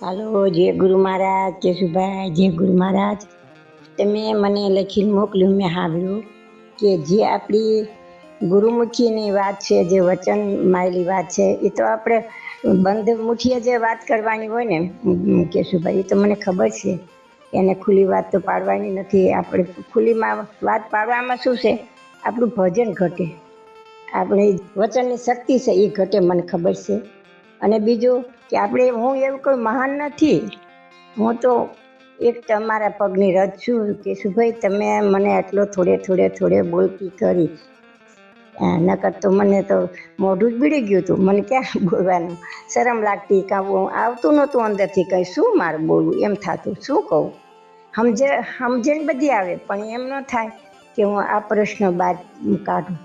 હાલો, જય ગુરુ મહારાજ કેશુભાઈ જય ગુરુ મહારાજ. તમે મને લખીને મોકલ્યું, મેં સાંભળ્યું કે જે આપણી ગુરુમુખીની વાત છે, જે વચન માયેલી વાત છે, એ તો આપણે બંધ મુઠીએ જે વાત કરવાની હોય ને કેશુભાઈ એ તો મને ખબર છે. એને ખુલ્લી વાત તો પાડવાની નથી. આપણે ખુલ્લીમાં વાત પાડવામાં શું છે? આપણું ભજન ઘટે. આપણી વચનની શક્તિ છે, એ ઘટે, મને ખબર છે. અને બીજું કે આપણે હું એવું કોઈ મહાન નથી, હું તો એક તમારા પગની રજ છું કે સુભાઈ તમે મને એટલો થોડે થોડે થોડે બોલતી કરી. નકર તો મને તો મોઢું જ બીડી ગયું હતું, મને ક્યાં બોલવાનું? શરમ લાગતી કાં આવતું નહોતું અંદરથી કંઈ, શું મારે બોલવું? એમ થતું, શું કહું? સમજે સમજણ બધી આવે, પણ એમ ન થાય કે હું આ પ્રશ્ન બાદ કાઢું.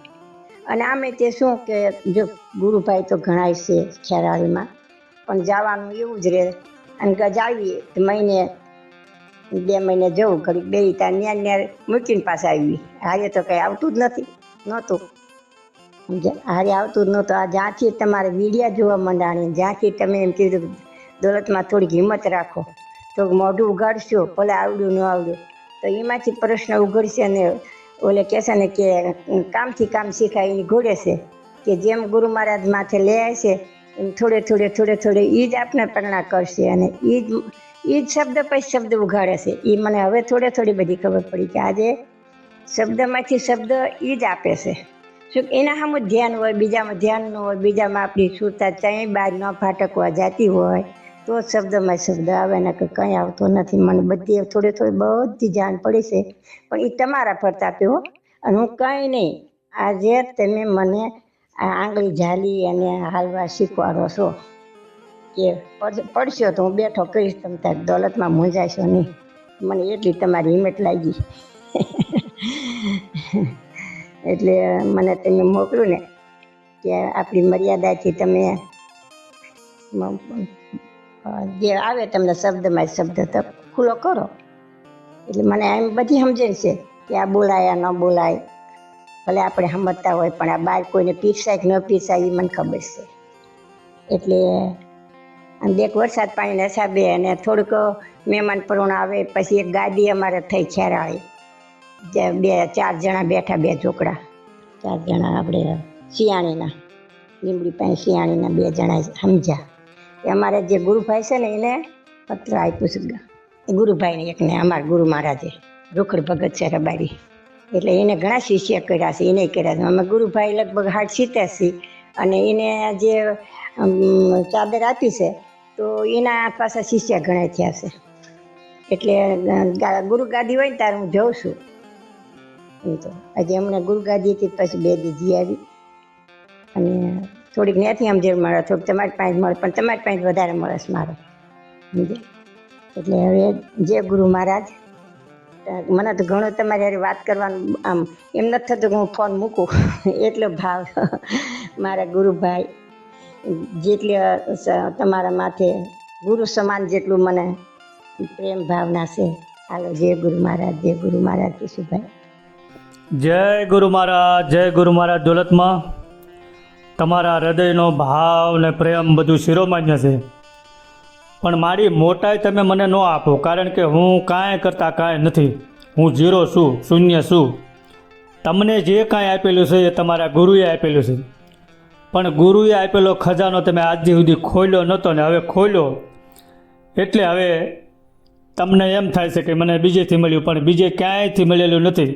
અને આમે તે શું કે જો ગુરુભાઈ તો ઘણાય છે ખેરાળીમાં પણ જવાનું એવું જ રહે. અને જાવીએ તો મહિને, બે મહિને જવું, ઘડીક બે ત્યાં ન્યા ન્યા મૂકીને પાસે આવી હારે તો કંઈ આવતું જ નથી, નહોતું. હારે આવતું જ નહોતું. આ જ્યાંથી તમારે વીડિયા જોવા મંડાણી, જ્યાંથી તમે એમ કીધું દોલતમાં થોડીક હિંમત રાખો તો મોઢું ઉગાડશો ભલે આવડ્યું ન આવડ્યું. તો એમાંથી પ્રશ્ન ઉઘડશે ને ઓલે કહેશે ને કે કામથી કામ શીખાય એ ઘોડે છે. કે જેમ ગુરુ મહારાજ માથે લે છે, એમ થોડે થોડે થોડે થોડે એ જ આપને પ્રેરણા કરશે અને એ જ એ જ શબ્દ પછી શબ્દ ઉઘાડે છે. એ મને હવે થોડે થોડી બધી ખબર પડી કે આજે શબ્દમાંથી શબ્દ એ જ આપે છે. શું એના સામું ધ્યાન હોય, બીજામાં ધ્યાન ન હોય, બીજામાં આપણી સુરતા ચાંય બહાર ન ફાટકવા જતી હોય તો જ શબ્દમાં શબ્દ આવે ને કે કંઈ આવતો નથી. મને બધી થોડી થોડી બધી જાણ પડી છે. પણ એ તમારા ફરતા હો. અને હું કંઈ નહીં. આજે તમે મને આંગળી ઝાલી અને હાલવા શીખવાડો છો કે પડ- પડશો તો હું બેઠો કહીશ તમે તાર દોલતમાં મૂંઝાશો નહીં. મને એટલી તમારી હિંમત લાગી. એટલે મને તમે મોકલું ને કે આપણી મર્યાદાથી તમે જે આવે તમને શબ્દમાં શબ્દ તો ખુલ્લો કરો. એટલે મને એમ બધી સમજણ છે કે આ બોલાય, આ ન બોલાય. ભલે આપણે સમજતા હોય, પણ આ બાર કોઈને પીરસાય કે ન પીરસાય એ મને ખબર છે. એટલે અને દેખ વરસાદ પાણીના હિસાબે અને થોડુંક મહેમાન પરુણ આવે, પછી એક ગાદી અમારે થઈ ખેરાળી બે, ચાર જણા બેઠા, બે ઝોકડા. ચાર જણા આપણે શિયાળીના લીમડી પાસે શિયાળીના બે જણા સમજ્યા. કે અમારે જે ગુરુભાઈ છે ને એને પત્ર આપ્યું છે. એ ગુરુભાઈને એકને અમારા ગુરુ મહારાજે, રોકડ ભગત છે રબારી. એટલે એને ઘણા શિષ્ય કર્યા છે, એને કર્યા છે. અમે ગુરુભાઈ લગભગ હાડ સીતે અને એને જે ચાદર આપી છે, તો એના પાછા શિષ્ય ઘણા થયા છે. એટલે ગુરુ ગાદી હોય ને ત્યારે હું જઉં છું. એમ તો. હજી અમને ગુરુ ગાદીથી પછી બે દીધી આવી. અને થોડીક ત્યાંથી સમજણ મળે, થોડીક તમારી પાસે મળે, પણ તમારી પાસે વધારે મળે છે મારે. સમજે? એટલે હવે જે ગુરુ મહારાજ મને તો ઘણું તમારી હારે વાત કરવાનું આમ, એમ નથી થતું કે હું ફોન મૂકું. એટલો ભાવ મારા ગુરુભાઈ, જેટલી તમારા માથે ગુરુ સમાન જેટલું મને પ્રેમ ભાવના છે. હાલો જય ગુરુ મહારાજ જય ગુરુ મહારાજ કેશુભાઈ જય ગુરુ મહારાજ, જય ગુરુ મહારાજ દોલતમાં. તમારા હૃદયનો ભાવ ને પ્રેમ બધું શિરોમાન્ય છે. પણ મારી મોટાઈ તમે મને ન આપો, કારણ કે હું કાંઈ કરતાં કાંઈ નથી. હું ઝીરો છું, શૂન્ય છું. તમને જે કાંઈ આપેલું છે એ તમારા ગુરુએ આપેલું છે. પણ ગુરુએ આપેલો ખજાનો તમે આજ સુધી ખોલ્યો નહોતો ને હવે ખોલ્યો. એટલે હવે તમને એમ થાય છે કે મને બીજેથી મળ્યું, પણ બીજે ક્યાંયથી મળેલું નથી.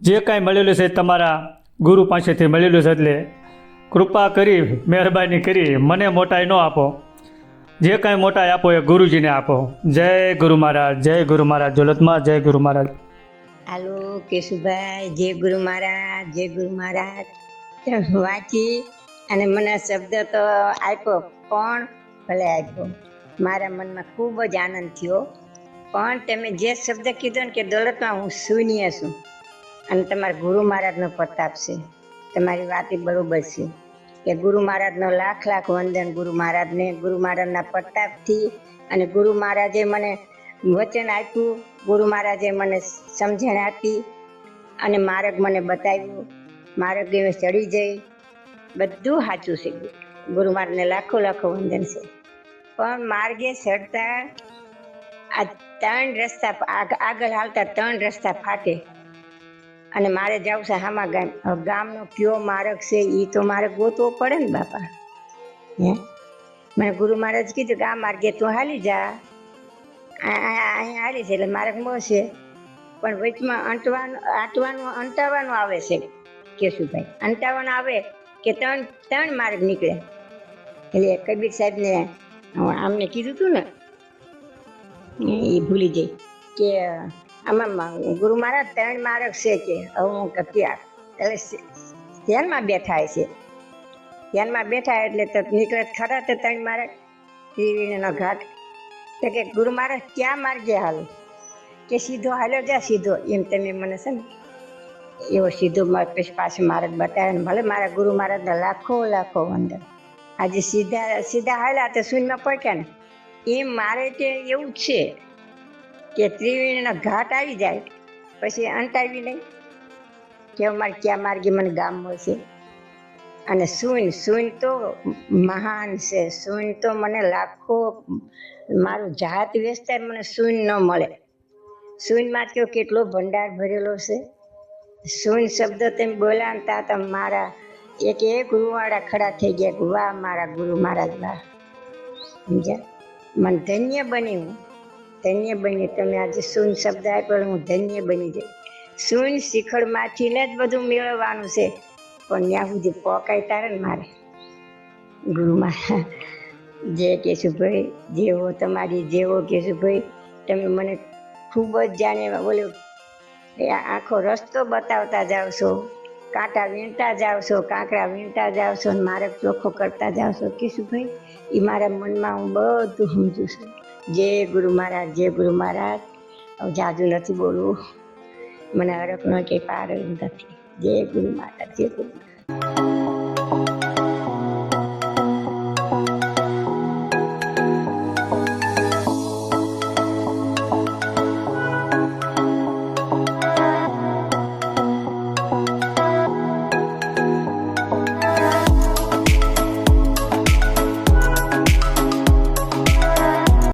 જે કાંઈ મળેલું છે તમારા ગુરુ પાસેથી મળેલું છે, એટલે કૃપા કરી, મહેરબાની કરી, મને મોટાઈ ન આપો. જે કાંઈ મોટાઈ આપો એ ગુરુજીને આપો. જય ગુરુ મહારાજ, જય ગુરુ મહારાજ, દોલતમાં જય ગુરુ મહારાજ. હાલો, કેશુભાઈ, જય ગુરુ મહારાજ, જય ગુરુ મહારાજ. વાંચી અને મને શબ્દ તો આપ્યો, પણ ભલે આપ્યો. મારા મનમાં ખૂબ જ આનંદ થયો. પણ તમે જે શબ્દ કીધો ને કે દોલતમાં હું શૂન્ય છું અને તમારા ગુરુ મહારાજનો પ્રતાપ છે. તમારી વાત બરોબર છે કે ગુરુ મહારાજનો લાખ લાખ વંદન ગુરુ મહારાજને, ગુરુ મહારાજના પ્રતાપથી અને ગુરુ મહારાજે મને વચન આપ્યું, ગુરુ મહારાજે મને સમજણ આપી અને માર્ગ મને બતાવ્યું. માર્ગ એ ચડી જઈ. બધું સાચું છે. ગુરુ મહારાજને લાખો લાખો વંદન છે. પણ માર્ગે ચડતા આ ત્રણ રસ્તા, આગ- આગળ હાલતા ત્રણ રસ્તા ફાટે. અને મારે જવું છે હામા ગામ. ગામનો કયો માર્ગ છે એ તો મારે ગોતવો પડે ને બાપા. હે? મને ગુરુ મહારાજ કીધું કે આ માર્ગે તું હાલી જા. અહીંયા હાલી છે એટલે માર્ગ મળશે પણ વચમાં અંટવાનું આંટવાનું, અંટાવાનું આવે છે. કેશુભાઈ અંટાવાનું આવે કે ત્રણ ત્રણ માર્ગ નીકળે. એટલે કબીર સાહેબને આમને કીધું હતું ને, એ ભૂલી જઈ કે આમાં ગુરુ મહારાજ ત્રણ માર્ગ છે કે, હવે હું કત્યા એટલે ધ્યાનમાં બેઠા છે ધ્યાનમાં બેઠા એટલે તો નીકળે ખરા તો ત્રણ માર્ગ. ત્રિવેણીનો ઘાટ. તો કે ગુરુ મહારાજ, ક્યાં માર્ગે હાલો? કે સીધો હાલ્યો જા, સીધો. એમ તમે મને છે ને, એવો સીધો પછી પાછો માર્ગ બતાવે ને ભલે મારા ગુરુ મહારાજને લાખો લાખો વંદન. આજે સીધા સીધા હાલ્યા તો શૂન્યમાં પડ્યા ને. એમ મારે તે એવું જ છે. કે ત્રિવેણીનો ઘાટ આવી જાય, પછી અંટાવી નહીં કે મારે ક્યાં માર્ગે મને ગામ મળશે? અને સૂન સૂન તો મહાન છે. સૂન તો મને લાખો, મારું જાત વિસ્તાર મને સૂન ન મળે. સૂનમાં કયો કેટલો ભંડાર ભરેલો છે. સૂન શબ્દ તેમ બોલ્યા ને ત્યાં મારા એક એક રૂવાડા ખડા થઈ ગયા વાહ મારા ગુરુ મહારાજ, વાહ. સમજ્યા? મને ધન્ય બની હું ધન્ય બની. તમે આજે સૂન શબ્દ આપ્યો, હું ધન્ય બની જઈ સૂન શિખરમાંથી ને જ બધું મેળવવાનું છે. પણ ત્યાં સુધી પોકાય તારે ને મારે. ગુરુ મહારાજ જે કેશુભાઈ જેવો તમારી જેવો કેશુભાઈ તમે મને ખૂબ જ જાણે બોલો. એ આખો રસ્તો બતાવતા જાવ છો, કાંટા વીણતા જાવ છો, કાંકરા વીણતા જાવ છો મારે ચોખ્ખો કરતા જાવ છો. કેશુભાઈ એ મારા મનમાં હું બધું સમજું છું. જય ગુરુ મહારાજ, જય ગુરુ મહારાજ. હવે જાજુ નથી બોલવું. મને હરખનો કે પાર નથી. જય ગુરુ મહારાજ, જય ગુરુ મહારાજ.